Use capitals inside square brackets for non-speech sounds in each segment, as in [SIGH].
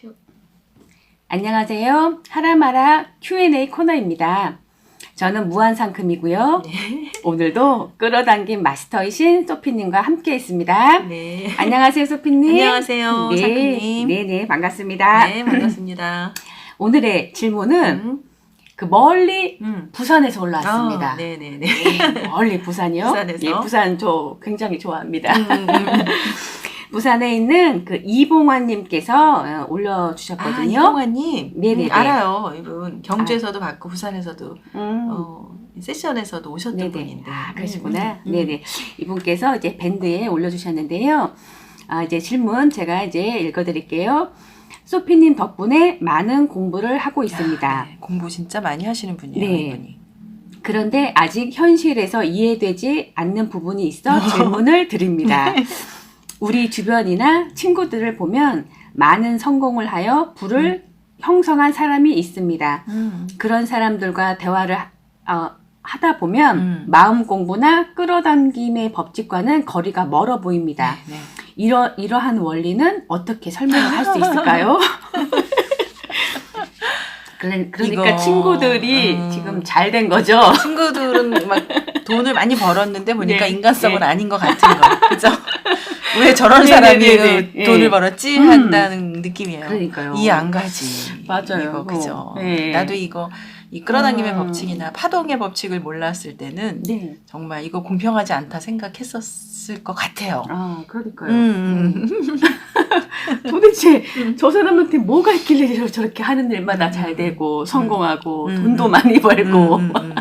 큐. 안녕하세요. 하라마라 Q&A 코너입니다. 저는 무한상큼이고요. 네. 오늘도 끌어당긴 마스터이신 소피님과 함께 있습니다. 네. 안녕하세요, 소피님. 안녕하세요, 네, 상큼님. 네네, 반갑습니다. 네, 반갑습니다. 오늘의 질문은 음. 그 멀리 음. 부산에서 올라왔습니다. 아, 네네네. 네, 멀리 부산이요? 부산에서. 예, 부산 저 굉장히 좋아합니다. 음, 음, 음. [LAUGHS] 부산에 있는 그 이봉환님께서 어, 아, 올려주셨거든요. 이동환님. 네네네. 음, 알아요. 이분 경주에서도 받고 부산에서도 음. 어, 세션에서도 오셨던 네네. 분인데. 아, 그러시구나. 음, 음. 네네. 이분께서 이제 밴드에 올려주셨는데요. 아, 이제 질문 제가 이제 읽어드릴게요. 소피님 덕분에 많은 공부를 하고 있습니다. 네, 공부 진짜 많이 하시는 분이에요, 네. 이분이. 그런데 아직 현실에서 이해되지 않는 부분이 있어 [LAUGHS] 질문을 드립니다. 우리 주변이나 친구들을 보면 많은 성공을 하여 부를 형성한 사람이 있습니다. 음. 그런 사람들과 대화를 하- 어, 하다 보면 음. 마음 공부나 끌어당김의 법칙과는 거리가 멀어 보입니다. 네. 이러, 이러한 원리는 어떻게 설명을 할 수 있을까요? [LAUGHS] 그러니까 이거, 친구들이 음. 지금 잘 된 거죠. 친구들은 막 돈을 많이 벌었는데 보니까 네. 인간성은 네. 아닌 것 같은 거. 그죠? [LAUGHS] 왜 저런 네, 사람이 네, 네, 네. 돈을 벌었지? 음. 한다는 느낌이에요. 그러니까요. 이해 안 가지. 맞아요. 이거 그죠? 네. 나도 이거 이 끌어당김의 음. 법칙이나 파동의 법칙을 몰랐을 때는 네. 정말 이거 공평하지 않다 생각했었을 것 같아요. 아, 그러니까요. 음, 음. [LAUGHS] 도대체 저 사람한테 뭐가 있길래 저- 저렇게 하는 일마다 음. 잘 되고 성공하고 음. 돈도 많이 벌고. 음, 음, 음.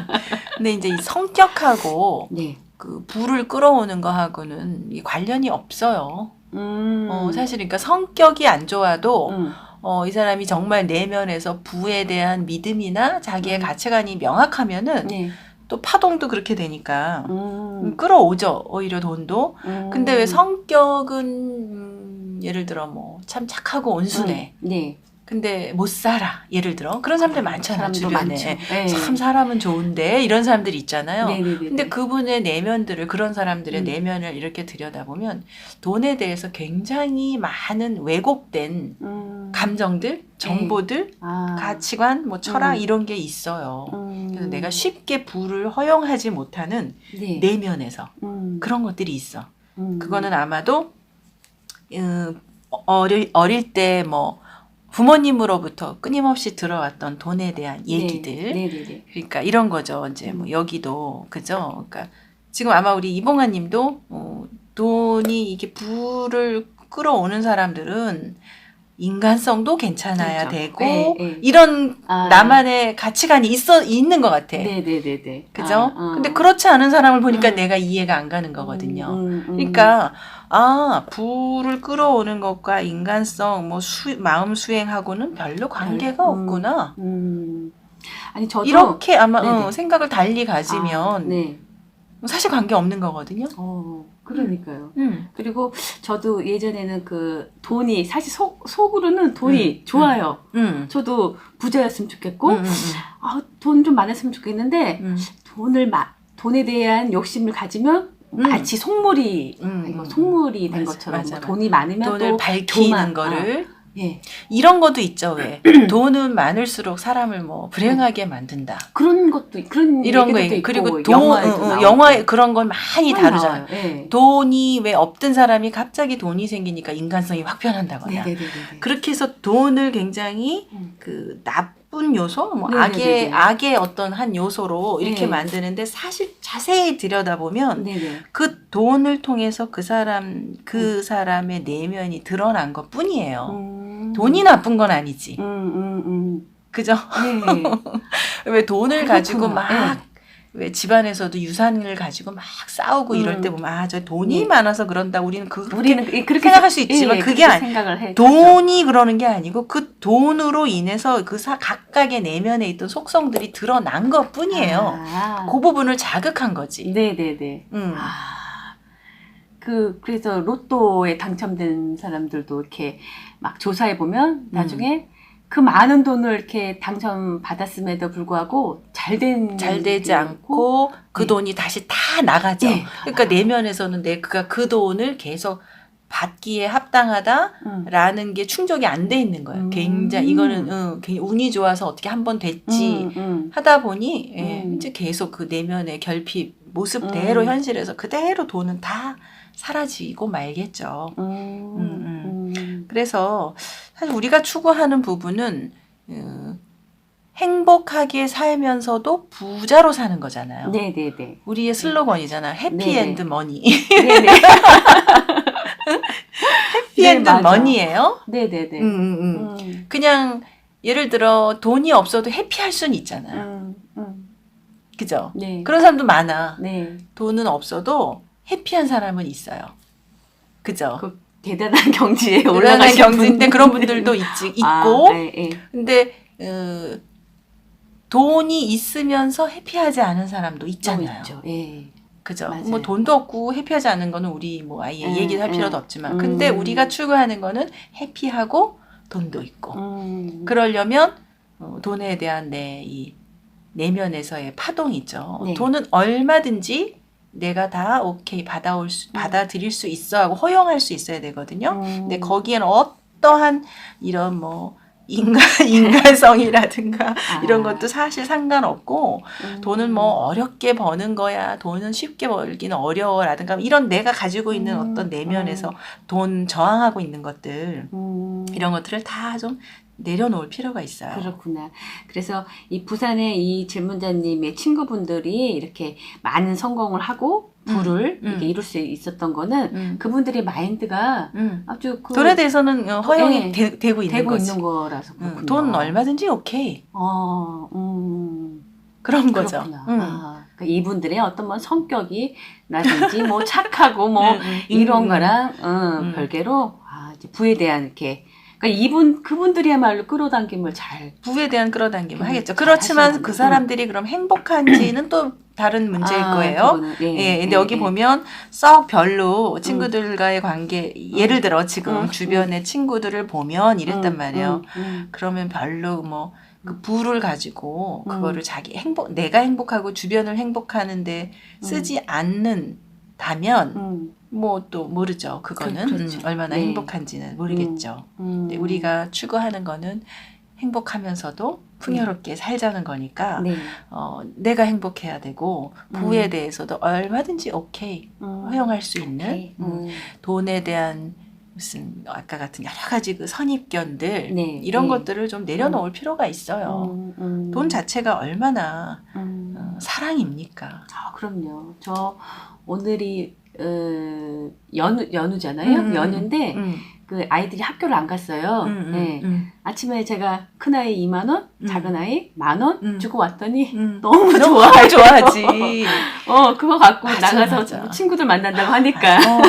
근데 이제 이 성격하고 [LAUGHS] 네. 그 불을 끌어오는 거하고는 이 관련이 없어요. 음. 어, 사실 그러니까 성격이 안 좋아도 음. 어, 이 사람이 정말 내면에서 부에 대한 믿음이나 자기의 음. 가치관이 명확하면은 네. 또 파동도 그렇게 되니까 음. 음, 끌어오죠. 오히려 돈도. 음. 근데 왜 성격은 음, 예를 들어 뭐 참 착하고 온순해. 음. 네. 근데 못 살아. 예를 들어 그런 사람들 많잖아 사람도 주변에. 많죠. 네. 참 사람은 좋은데 이런 사람들이 있잖아요. 네네네. 근데 그분의 내면들을 그런 사람들의 음. 내면을 이렇게 들여다보면 돈에 대해서 굉장히 많은 왜곡된 음. 감정들, 정보들, 아. 가치관, 뭐 철학 음. 이런 게 있어요. 음. 그래서 내가 쉽게 부를 허용하지 못하는 네. 내면에서 음. 그런 것들이 있어. 음. 그거는 아마도 음, 어릴 어릴 때뭐 부모님으로부터 끊임없이 들어왔던 돈에 대한 얘기들. 네. 네네네. 그러니까 이런 거죠. 이제 뭐 여기도 그죠. 그러니까 지금 아마 우리 이봉아님도 어, 돈이 이게 부를 끌어오는 사람들은 인간성도 괜찮아야 그렇죠. 되고 네, 네. 이런 아. 나만의 가치관이 있어 있는 것 같아. 네네네네. 그죠? 아, 아. 근데 그렇지 않은 사람을 보니까 음. 내가 이해가 안 가는 거거든요. 음, 음, 음. 그러니까 아 부를 끌어오는 것과 인간성 뭐 수, 마음 수행하고는 별로 관계가 음. 없구나. 음. 아니 저도 이렇게 아마 네네. 어, 생각을 달리 가지면 아, 네. 사실 관계 없는 거거든요. 어, 그러니까요. 음. 그리고 저도 예전에는 그 돈이 사실 속 속으로는 돈이 음, 좋아요. 음. 저도 부자였으면 좋겠고, 음, 음, 아, 돈 좀 많았으면 좋겠는데 음. 돈을 마, 돈에 대한 욕심을 가지면 음. 마치 속물이 음, 이거 음. 속물이 된 맞아, 것처럼 맞아, 뭐 맞아. 돈이 많으면 돈을 또 밝히는 교만, 거를 예 이런 것도 있죠 왜 [CLEARS THROAT] 돈은 많을수록 사람을 뭐 불행하게 만든다 그런 것도 그런 이런 거 있고 그리고 돈 영화에도 나오고. 영화에 그런 걸 많이 다루잖아요. 예. 돈이 왜 없던 사람이 갑자기 돈이 생기니까 인간성이 확 변한다거나 네네네네. 그렇게 해서 돈을 굉장히 음. 그 나 쁜 요소, 뭐 네네네네. 악의 악의 어떤 한 요소로 이렇게 네. 만드는데 사실 자세히 들여다보면 네네. 그 돈을 통해서 그 사람 그 사람의 내면이 드러난 것 뿐이에요. 음. 돈이 나쁜 건 아니지. 음, 음, 음. 그죠? 네. [LAUGHS] 왜 돈을 그렇구나. 가지고 막 네. 왜 집안에서도 유산을 가지고 막 싸우고 이럴 음. 때 보면 아 저 돈이 네. 많아서 그런다 우리는 그 우리는 그- 그렇게 생각할 수 있지만 예, 그게 그렇게 아니- 해. 돈이 그러는 게 아니고 그 돈으로 인해서 그 사, 각각의 내면에 있던 속성들이 드러난 것 뿐이에요. 아. 그 부분을 자극한 거지. 네네네. 음. 아, 그 그래서 로또에 당첨된 사람들도 이렇게 막 조사해 보면 나중에 그 많은 돈을 이렇게 당첨 받았음에도 불구하고 잘된 잘 되지 않고 그 네. 돈이 다시 다 나가죠. 네, 그러니까 나가요. 내면에서는 내가 그 돈을 계속 받기에 합당하다라는 음. 게 충족이 안 돼 있는 거예요. 음. 굉장히 이거는 응, 굉장히 운이 좋아서 어떻게 한 번 됐지 음, 음. 하다 보니 예, 음. 이제 계속 그 내면의 결핍 모습대로 음. 현실에서 그대로 돈은 다 사라지고 말겠죠. 음, 음, 음. 그래서 사실 우리가 추구하는 부분은 어, 행복하게 살면서도 부자로 사는 거잖아요. 네, 네, 네. 우리의 슬로건이잖아. 해피엔드 머니. 해피엔드. 머니예요. 네, 네, 네. 음, 음, 음. 음. 그냥 예를 들어 돈이 없어도 해피할 수는 있잖아요. 음, 음. 그죠? 네. 그런 사람도 많아. 네. 돈은 없어도 해피한 사람은 있어요. 그죠? 그 대단한 [LAUGHS] 경지에 올라간 경지인데 분들. 그런 분들도 있지, [LAUGHS] 있고, 아, 네, 네. 근데 어, 돈이 있으면서 해피하지 않은 사람도 있잖아요. 있죠. 예. 그죠? 맞아요. 뭐 돈도 없고 해피하지 않은 거는 우리 뭐 아예 음, 얘기할 음. 필요도 없지만, 음. 근데 우리가 추구하는 거는 해피하고 돈도 있고, 음. 그러려면 어, 돈에 대한 내 이 내면에서의 파동이 있죠. 네. 돈은 얼마든지 내가 다 오케이 받아올 수, 음. 받아들일 수 있어 하고 허용할 수 있어야 되거든요. 음. 근데 거기에는 어떠한 이런 뭐 인간 [LAUGHS] 인간성이라든가 아. 이런 것도 사실 상관없고 음. 돈은 뭐 어렵게 버는 거야 돈은 쉽게 벌기는 어려워라든가 이런 내가 가지고 있는 음. 어떤 내면에서 돈 저항하고 있는 것들 음. 이런 것들을 다 좀 내려놓을 필요가 있어요. 그렇구나. 그래서 이 부산의 이 질문자님의 친구분들이 이렇게 많은 성공을 하고 부를 음, 음. 이렇게 이룰 수 있었던 거는 음. 그분들의 마인드가 음. 아주 그 돈에 대해서는 어, 허용이 네. 되, 되고 있는 되고 거지. 있는 거라서 응, 그렇군요. 돈 얼마든지 오케이 어, 음. 그런 거죠. 응. 아, 그 이분들의 어떤 뭐 성격이 나든지 [LAUGHS] 뭐 착하고 뭐. 이런 음, 거랑 응, 음. 별개로 아, 이제 부에 대한 이렇게 그러니까 이분 그분들이야말로 끌어당김을 잘 부에 대한 끌어당김을 음, 하겠죠. 잘 그렇지만 그. 사람들이 그럼 행복한지는 또 다른 문제일 아, 거예요. 그거는, 예, 예, 근데 예, 여기 예. 보면 썩 별로 친구들과의 관계, 예를 들어 지금 음, 주변의 친구들을 보면 이랬단 음, 말이에요. 음, 음. 그러면 별로 뭐, 그 부를 가지고 음. 그거를 자기 행복, 내가 행복하고 주변을 행복하는데 쓰지 않는 다면 음, 뭐또 모르죠. 그거는 그- 그렇죠. 음, 얼마나 네. 행복한지는 모르겠죠. 음. 근데 우리가 추구하는 거는 행복하면서도 풍요롭게 살자는 거니까 네. 어, 내가 행복해야 되고 부에 음. 대해서도 얼마든지 오케이 음. 허용할 수 있는. 음, 음. 돈에 대한 무슨 아까 같은 여러 가지 그 선입견들 네, 이런 네. 것들을 좀 내려놓을 필요가 있어요. 음, 음. 돈 자체가 얼마나 음. 어, 사랑입니까? 아, 그럼요. 저 오늘이 어, 연휴 연휴잖아요. 음, 연휴인데 음, 그 아이들이 학교를 안 갔어요. 음, 음, 네. 음, 아침에 제가 큰 아이 2만 원, 음. 작은 아이 만원 음. 주고 왔더니 음. 너무 좋아요. 좋아하지. [LAUGHS] 어, 그거 갖고 맞아, 나가서 맞아. 친구들 만난다고 하니까. 어.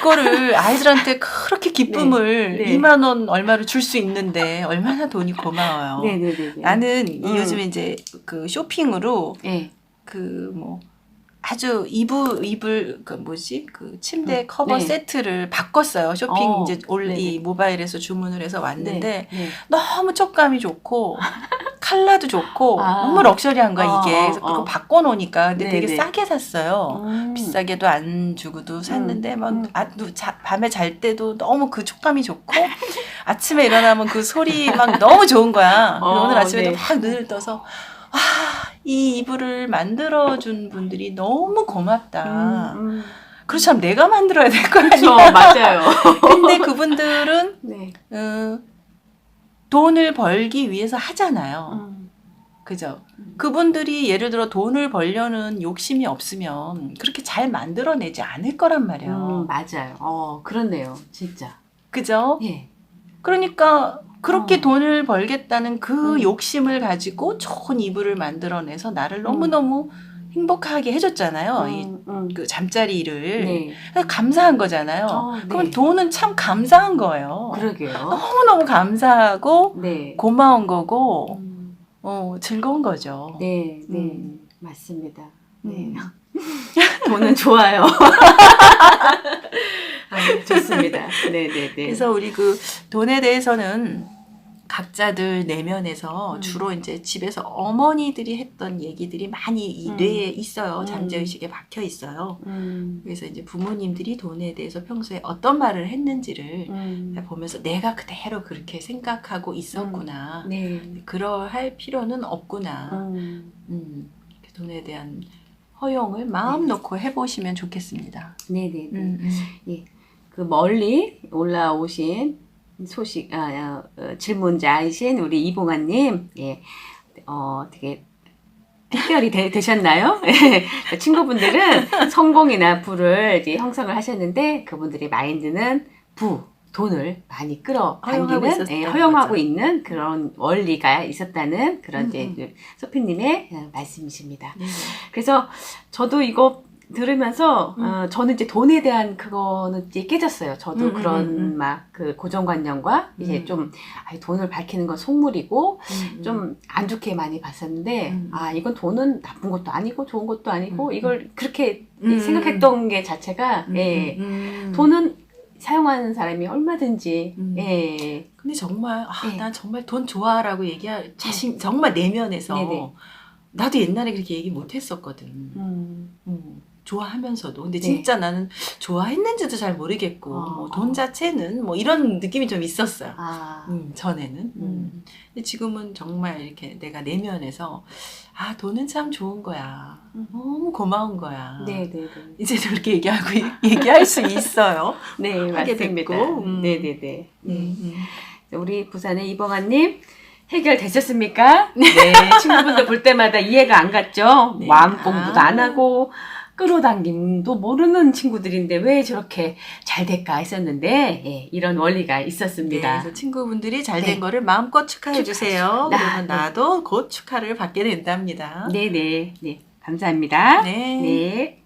그거를 아이들한테 그렇게 기쁨을 네, 네. 2만 원 얼마를 줄 수 있는데 얼마나 돈이 고마워요. 네 네네. 나는 이 음. 요즘에 이제 그 쇼핑으로 네. 그뭐 아주 이불 이불 그 뭐지 그 침대 음, 커버 네. 세트를 바꿨어요. 쇼핑 어, 이제 올이 네네. 모바일에서 주문을 해서 왔는데 네. 네. 너무 촉감이 좋고 [LAUGHS] 칼라도 좋고 아. 너무 럭셔리한 거야 이게. 어, 그래서 어, 그거 어. 바꿔 놓으니까 근데 되게 네네. 싸게 샀어요. 음. 비싸게도 안 주고도 샀는데 막 음. 아, 누- 자, 밤에 잘 때도 너무 그 촉감이 좋고 [LAUGHS] 아침에 일어나면 그 소리 막 너무 좋은 거야. 어, 오늘 아침에도 네. 막 눈을 떠서 아, 이 이불을 만들어준 분들이 너무 고맙다. 음, 음. 그렇다면 내가 만들어야 될거 그렇죠. 아니야. 맞아요. [LAUGHS] 근데 그분들은 [LAUGHS] 네. 어, 돈을 벌기 위해서 하잖아요. 음. 그죠? 그분들이 예를 들어 돈을 벌려는 욕심이 없으면 그렇게 잘 만들어내지 않을 거란 말이에요. 음, 맞아요. 어, 그렇네요. 진짜. 그죠? 예. 그러니까 그렇게 어. 돈을 벌겠다는 그 음. 욕심을 가지고 좋은 이불을 만들어내서 나를 너무너무 행복하게 해줬잖아요. 이, 음, 음. 그 잠자리를. 네. 감사한 거잖아요. 어, 네. 그럼 돈은 참 감사한 거예요. 그러게요. 너무너무 감사하고 네. 고마운 거고 음, 어, 즐거운 거죠. 네, 네. 음. 맞습니다. 네. 음. [LAUGHS] 돈은 좋아요. [LAUGHS] 아, 좋습니다. 네, 네, 네. 그래서 우리 그 돈에 대해서는 각자들 내면에서 음. 주로 이제 집에서 어머니들이 했던 얘기들이 많이 이 음. 뇌에 있어요. 음. 잠재의식에 박혀 있어요. 음. 그래서 이제 부모님들이 돈에 대해서 평소에 어떤 말을 했는지를 음. 보면서 내가 그대로 그렇게 생각하고 있었구나. 네. 그러할 필요는 없구나. 음. 음, 돈에 대한 허용을 마음 네. 놓고 해보시면 좋겠습니다. 네네네. 음, 음. 그 멀리 올라오신 소식, 아, 아, 어, 질문자이신 우리 이봉아님, 예, 어, 되게 해결이 되, 되셨나요? [LAUGHS] 그 친구분들은 성공이나 부를 이제 형성을 하셨는데 그분들의 마인드는 부, 돈을 많이 끌어당기는, 예, 허용하고 거죠. 있는 그런 원리가 있었다는 그런 이제 음, 그 소피님의 어, 말씀이십니다. 네. 그래서 저도 이거 들으면서 음. 어, 저는 이제 돈에 대한 그거는 이제 깨졌어요. 저도 음, 음, 그런 음, 음. 막 그 고정관념과 이제 음. 좀 아이, 돈을 밝히는 건 속물이고. 좀 안 좋게 많이 봤었는데 음. 아 이건 돈은 나쁜 것도 아니고 좋은 것도 아니고 음, 이걸 그렇게 음. 생각했던 게 자체가 음, 예 음. 돈은 사용하는 사람이 얼마든지 음. 예 근데 정말 아, 네. 난 정말 돈 좋아라고 얘기할 자신 정말 내면에서 네네. 나도 옛날에 그렇게 얘기 못 했었거든. 음. 음, 좋아하면서도 근데 네. 진짜 나는 좋아했는지도 잘 모르겠고 어. 뭐돈 자체는 뭐 이런 느낌이 좀 있었어요. 아 음, 전에는. 음. 음. 근데 지금은 정말 이렇게 내가 내면에서 아 돈은 참 좋은 거야. 음. 너무 고마운 거야. 네네네 이제 저렇게 얘기하고 [LAUGHS] 얘기할 수 있어요. 네 하게 맞습니다. 됐고, 음. 네네네 네. 음, 우리 부산의 이봉아님 해결되셨습니까? 네, [LAUGHS] 친구분들 볼 때마다 이해가 안 갔죠? 네. 마음 공부도 아. 안 하고 끌어당김도 모르는 친구들인데 왜 저렇게 잘 될까 했었는데 예, 이런 원리가 네, 있었습니다. 그래서 친구분들이 잘된 네. 거를 마음껏 축하해 주세요. 나- 그러면 네. 나도 곧 축하를 받게 된답니다. 네네 네 감사합니다. 네. 네.